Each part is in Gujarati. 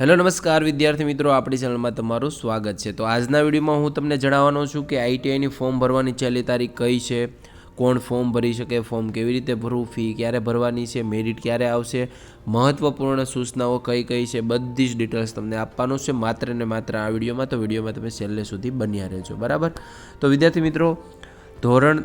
હેલો, નમસ્કાર વિદ્યાર્થી મિત્રો, આપણી ચેનલમાં તમારું સ્વાગત છે. તો આજના વિડીયોમાં હું તમને જણાવવાનો છું કે આઈટીઆઈની ફોર્મ ભરવાની છેલ્લી તારીખ કઈ છે, કોણ ફોર્મ ભરી શકે, ફોર્મ કેવી રીતે ભરવું, ફી ક્યારે ભરવાની છે, મેરિટ ક્યારે આવશે, મહત્વપૂર્ણ સૂચનાઓ કઈ કઈ છે, બધી જ ડિટેલ્સ તમને આપવાનું છે, માત્ર ને માત્ર આ વિડીયોમાં. તો વિડીયોમાં તમે છેલ્લે સુધી બન્યા રહેજો, બરાબર? તો વિદ્યાર્થી મિત્રો, ધોરણ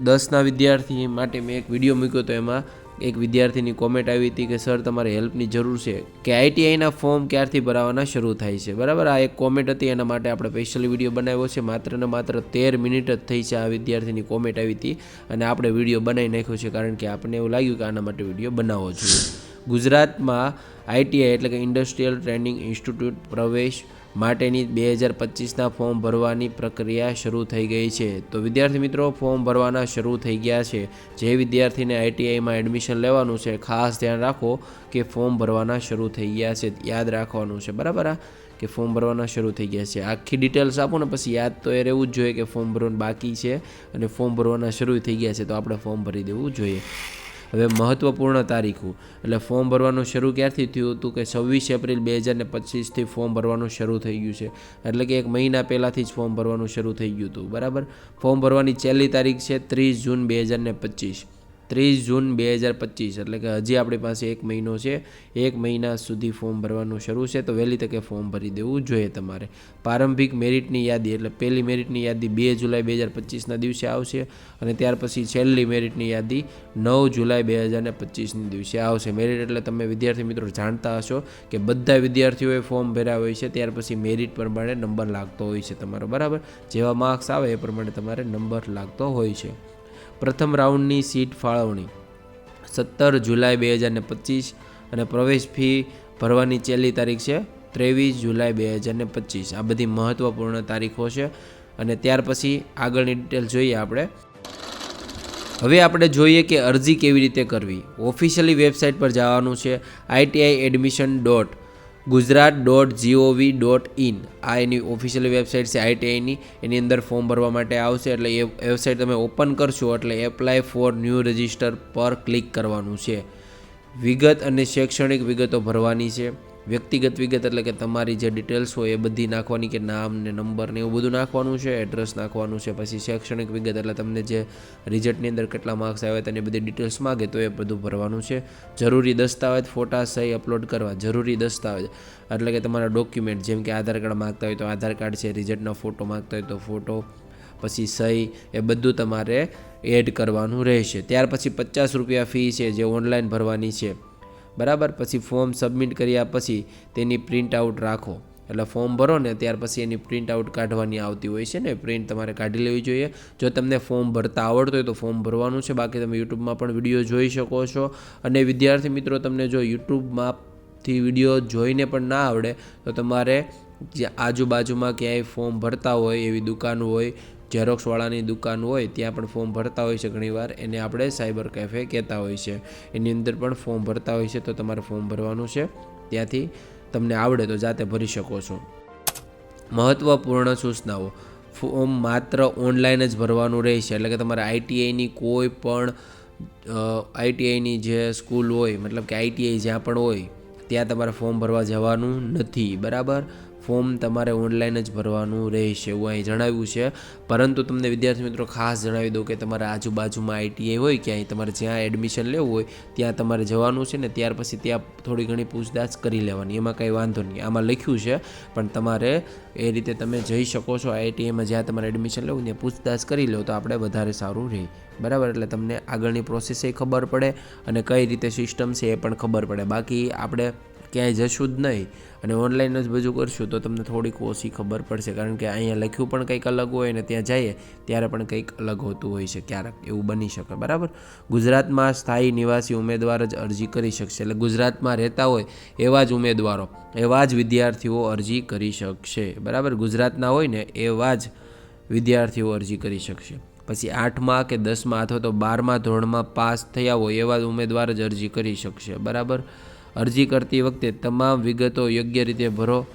દસના વિદ્યાર્થી માટે મેં એક વીડિયો મૂક્યો તો એમાં એક વિદ્યાર્થીની કોમેન્ટ આવી હતી કે સર તમારે હેલ્પની જરૂર છે. કે આઈટીઆઈના ફોર્મ ક્યારથી ભરાવાના શરૂ થાય છે. બરાબર? આ એક કોમેન્ટ હતી, એના માટે આપણે સ્પેશિયલ વીડિયો બનાવ્યો છે. માત્ર ને માત્ર તેર મિનિટ જ થઈ છે આ વિદ્યાર્થીની કોમેન્ટ આવી હતી. અને આપણે વીડિયો બનાવી નાખ્યો છે કારણ કે આપણને એવું લાગ્યું કે આના માટે વીડિયો બનાવવો જોઈએ. ગુજરાતમાં આઈટીઆઈ એટલે કે ઇન્ડસ્ટ્રીયલ ટ્રેનિંગ ઇન્સ્ટિટ્યૂટ પ્રવેશ માટેની બે હજાર પચીસના ફોર્મ ભરવાની પ્રક્રિયા શરૂ થઈ ગઈ છે. તો વિદ્યાર્થી મિત્રો, ફોર્મ ભરવાના શરૂ થઈ ગયા છે. જે વિદ્યાર્થીને આઈટીઆઈમાં એડમિશન લેવાનું છે, ખાસ ધ્યાન રાખો કે ફોર્મ ભરવાના શરૂ થઈ ગયા છે. યાદ રાખવાનું છે, બરાબર કે ફોર્મ ભરવાના શરૂ થઈ ગયા છે. આખી ડિટેલ્સ આપો ને, પછી યાદ તો એ રહેવું જ જોઈએ કે ફોર્મ ભરવાનું બાકી છે અને ફોર્મ ભરવાના શરૂ થઈ ગયા છે. તો આપણે ફોર્મ ભરી દેવું જોઈએ. હવે મહત્વપૂર્ણ તારીખો. એટલે ફોર્મ ભરવાનું શરૂ ક્યારથી થયું હતું કે છવ્વીસ એપ્રિલ બે હજાર ને પચીસથી ફોર્મ ભરવાનું શરૂ થઈ ગયું છે. એટલે કે એક મહિના પહેલાંથી જ ફોર્મ ભરવાનું શરૂ થઈ ગયું હતું. બરાબર? ફોર્મ ભરવાની છેલ્લી તારીખ છે ત્રીસ જૂન બે હજાર ને પચીસ. ત્રીસ જૂન બે હજાર પચીસ. એટલે કે હજી આપણી પાસે એક મહિનો છે. એક મહિના સુધી ફોર્મ ભરવાનું શરૂ છે. તો વહેલી તકે ફોર્મ ભરી દેવું જોઈએ તમારે. પ્રારંભિક મેરિટની યાદી, એટલે પહેલી મેરિટની યાદી બે જુલાઈ બે હજાર પચીસના દિવસે આવશે અને ત્યાર પછી છેલ્લી મેરિટની યાદી નવ જુલાઈ બે હજાર ને પચીસની દિવસે આવશે. મેરિટ એટલે તમે વિદ્યાર્થી મિત્રો જાણતા હશો કે બધા વિદ્યાર્થીઓએ ફોર્મ ભર્યા હોય છે. ત્યાર પછી મેરિટ પ્રમાણે નંબર લાગતો હોય છે તમારો. બરાબર? જેવા માર્ક્સ આવે એ પ્રમાણે તમારે નંબર લાગતો હોય છે. પ્રથમ રાઉન્ડની સીટ ફાળવણી. સત્તર જુલાઈ બે હજાર ને પચીસ અને પ્રવેશ ફી ભરવાની છેલ્લી તારીખ છે ત્રેવીસ જુલાઈ બે હજાર ને પચીસ. આ બધી મહત્ત્વપૂર્ણ તારીખો છે અને ત્યાર પછી આગળની ડિટેલ જોઈએ આપણે. હવે આપણે જોઈએ કે અરજી કેવી રીતે કરવી. ઓફિશિયલી વેબસાઇટ પર જવાનું છે ITI admission dot Gujarat dot G O V dot in. આ એની ઓફિશિયલ વેબસાઇટ છે આઈટીઆઈની એની અંદર ફોર્મ ભરવા માટે આવશે, એટલે એ વેબસાઇટ તમે ઓપન કરશો, એટલે એપ્લાય ફોર ન્યૂ રજિસ્ટર પર ક્લિક કરવાનું છે. વિગત અને શૈક્ષણિક વિગતો ભરવાની છે. વ્યક્તિગત વિગત એટલે કે તમારી જે ડિટેલ્સ હોય એ બધી નાખવાની કે નામ ને નંબર ને એવું બધું નાખવાનું છે એડ્રેસ નાખવાનું છે, પછી શૈક્ષણિક વિગત એટલે તમને જે રિઝલ્ટની અંદર કેટલા માર્ક્સ આવ્યા તેની બધી ડિટેલ્સ માગે તો એ બધું ભરવાનું છે. જરૂરી દસ્તાવેજ, ફોટા સહી અપલોડ કરવા, જરૂરી દસ્તાવેજ. એટલે કે તમારા ડોક્યુમેન્ટ જેમ કે આધાર કાર્ડ માગતા હોય તો આધાર કાર્ડ છે રિઝલ્ટનો ફોટો માગતા હોય તો ફોટો પછી સહી એ બધું તમારે એડ કરવાનું રહેશે. ત્યાર પછી પચાસ રૂપિયા ફી છે જે ઓનલાઈન ભરવાની છે. બરાબર? પછી ફોર્મ સબમિટ કર્યા પછી તેની પ્રિન્ટ આઉટ રાખો. એટલે ફોર્મ ભરો ને ત્યાર પછી એની પ્રિન્ટ આઉટ કાઢવાની આવતી હોય છે ને પ્રિન્ટ તમારે કાઢી લેવી જોઈએ. જો તમને ફોર્મ ભરતા આવડતું હોય તો ફોર્મ ભરવાનું છે. બાકી તમે યુટ્યુબમાં પણ વીડિયો જોઈ શકો છો. અને વિદ્યાર્થી મિત્રો, તમને જો યુટ્યુબમાંથી વીડિયો જોઈને પણ ના આવડે, તો તમારે જે આજુબાજુમાં ક્યાંય ફોર્મ ભરતા હોય, એવી દુકાન હોય ઝેરોક્સવાળાની દુકાન હોય, ત્યાં પણ ફોર્મ ભરતા હોય છે ઘણીવાર. એને આપણે સાયબર કેફે કહેતા હોય છે. એની અંદર પણ ફોર્મ ભરતા હોય છે, તો તમારે ફોર્મ ભરવાનું છે. ત્યાંથી તમને આવડે તો જાતે ભરી શકો છો. મહત્ત્વપૂર્ણ સૂચનાઓ. ફોર્મ માત્ર ઓનલાઈન જ ભરવાનું રહેશે. એટલે કે તમારે આઈટીઆઈની કોઈ પણ આઈટીઆઈની જે સ્કૂલ હોય, મતલબ કે આઈટીઆઈ જ્યાં પણ હોય, ત્યાં તમારે ફોર્મ ભરવા જવાનું નથી. બરાબર? ફોર્મ તમારે ઓનલાઈન જ ભરવાનું રહેશે એવું અહીં જણાવ્યું છે. પરંતુ તમને વિદ્યાર્થી મિત્રો ખાસ જણાવી દઉં કે તમારે આજુબાજુમાં આઈટીઆઈ હોય ક્યાંય, તમારે જ્યાં એડમિશન લેવું હોય, ત્યાં તમારે જવાનું છે ને ત્યાર પછી ત્યાં થોડી ઘણી પૂછતાછ કરી લેવાની, એમાં કંઈ વાંધો નહીં. આમાં લખ્યું છે, પણ તમારે એ રીતે તમે જઈ શકો છો આઈટીઆઈમાં જ્યાં તમારે એડમિશન લેવું ત્યાં પૂછતાછ કરી લો તો આપણે વધારે સારું રહે. બરાબર? એટલે તમને આગળની પ્રોસેસ એ ખબર પડે અને કઈ રીતે સિસ્ટમ છે એ પણ ખબર પડે. બાકી આપણે ક્યાંય જશું જ નહીં. અને ઓનલાઈન જ બધું કરશું તો તમને થોડીક ઓછી ખબર પડશે. કારણ કે અહીંયા લખ્યું પણ કંઈક અલગ હોય ને ત્યાં જઈએ ત્યારે પણ કંઈક અલગ હોતું હોય છે. ક્યારેક એવું બની શકે. બરાબર? ગુજરાતમાં સ્થાયી નિવાસી ઉમેદવાર જ અરજી કરી શકશે. એટલે ગુજરાતમાં રહેતા હોય એવા જ ઉમેદવારો, એવા જ વિદ્યાર્થીઓ અરજી કરી શકશે. બરાબર? ગુજરાતના હોય ને એવા જ વિદ્યાર્થીઓ અરજી કરી શકશે. પછી આઠમા કે દસમા અથવા તો બારમા ધોરણમાં પાસ થયા હોય એવા ઉમેદવાર જ અરજી કરી શકશે. બરાબર? અરજી કરતી વખતે તમામ વિગતો યોગ્ય રીતે ભરો.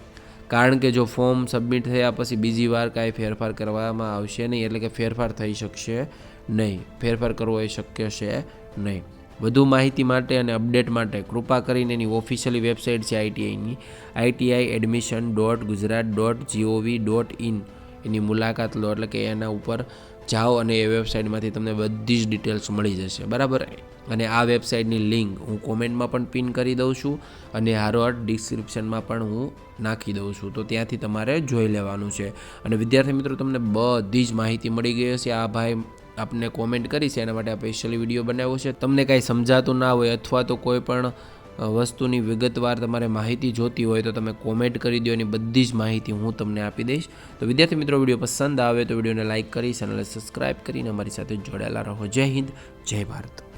કારણ કે જો ફોર્મ સબમિટ થયા પછી બીજી વાર કાંઈ ફેરફાર કરવામાં આવશે નહીં, એટલે કે ફેરફાર થઈ શકશે નહીં. ફેરફાર કરવો એ શક્ય છે નહીં. વધુ માહિતી માટે અને અપડેટ માટે કૃપા કરીને એની ઓફિશિયલી વેબસાઇટ છે આઈટીઆઈની ITI admission dot Gujarat dot G O V dot in. એની મુલાકાત લો, એટલે કે એના ઉપર જાઓ અને એ વેબસાઇટમાંથી તમને બધી જ ડિટેલ્સ મળી જશે, બરાબર? અને આ વેબસાઇટની લિંક હું કોમેન્ટમાં પણ પિન કરી દઉં છું અને હારોહાર ડિસ્ક્રિપ્શનમાં પણ હું નાખી દઉં છું. તો ત્યાંથી તમારે જોઈ લેવાનું છે. અને વિદ્યાર્થી મિત્રો, તમને બધી જ માહિતી મળી ગઈ હશે. આ ભાઈ આપને કોમેન્ટ કરી છે, એના માટે આ સ્પેશિયલી વીડિયો બનાવ્યો છે. તમને કાંઈ સમજાતું ના હોય અથવા તો કોઈ પણ વસ્તુની વિગતવાર તમારે માહિતી જોતી હોય તો તમે કોમેન્ટ કરી દો, એની બધી જ માહિતી હું તમને આપી દઈશ. તો વિદ્યાર્થી મિત્રો, વીડિયો પસંદ આવે તો વિડીયોને લાઇક કરી, ચેનલને સબસ્ક્રાઇબ કરીને અમારી સાથે જોડાયેલા રહો. જય હિન્દ, જય ભારત.